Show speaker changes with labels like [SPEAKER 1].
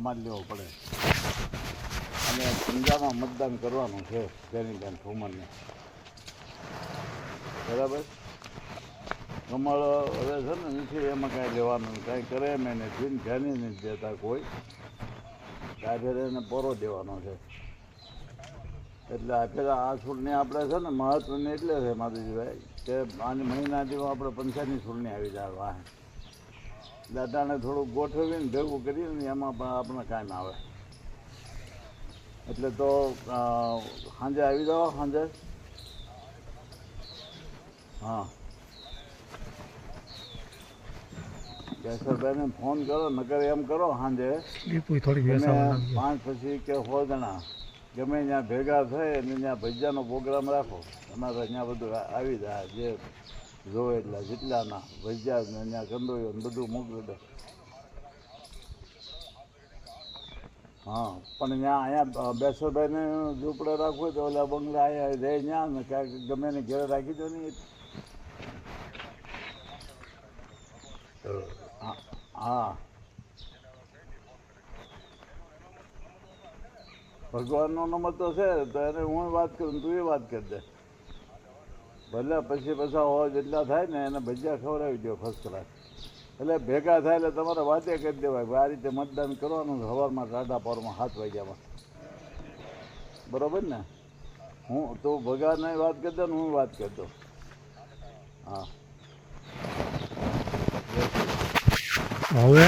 [SPEAKER 1] સમાજ લેવો પડે. અને પંજાબમાં મતદાન કરવાનું છે બેનીબેન ઠુમરને. બરાબર? કમળ હવે છે ને, નથી એમાં કાંઈ લેવાનું, કાંઈ કરે એમ નથી ધ્યાને નથી દેતા કોઈ. કાઢે એને પોરો દેવાનો છે. એટલે આ પેલા આ છૂટની આપણે છે ને, મહત્વની એટલે છે માધુજીભાઈ, કે આની મહિના જેવો આપણે પંચાયતની છૂટની આવી જાય, વાહ. દાદાને થોડું ગોઠવીને ભેગું કરીને એમાં પણ આપણે કાંઈ આવે. એટલે તો સાંજે આવી જાઓ સાંજે. હા. કેશરભાઈને ફોન કરો નકર એમ કરો સાંજે. પાંચ પછી કે સો જણા ગમે ત્યાં ભેગા થાય અને ત્યાં ભજીયાનો પ્રોગ્રામ રાખો. તમારે ત્યાં બધું આવી જાય જે જોવે એટલા જેટલાના ભજીયા ને ત્યાં કંદોયો ને બધું મોકલી દે. હા, પણ ત્યાં અહીંયા બેસરભાઈને ઝૂંપડે રાખવું હોય તો ઓલા બંગલા અહીંયા રહે ત્યાં ને ક્યાંક ગમે ને ઘેરે રાખી દો ને હા ભગવાનનો નંબર તો છે, તો એને હું વાત કરું તું એ વાત કરી દે. ભલે પછી પછા અવાજ જેટલા થાય ને એને ભજીયા ખવડાવી દો ફર્સ્ટ ક્લાસ એટલે ભેગા થાય એટલે તમારે વાતે કરી દેવાય. આ રીતે મતદાન કરવાનું સવારમાં સાડા પોરમાં સાત વાગ્યામાં. બરાબર ને? હું તો ભગાને વાત કરતો ને હું વાત કરતો હા.
[SPEAKER 2] હવે?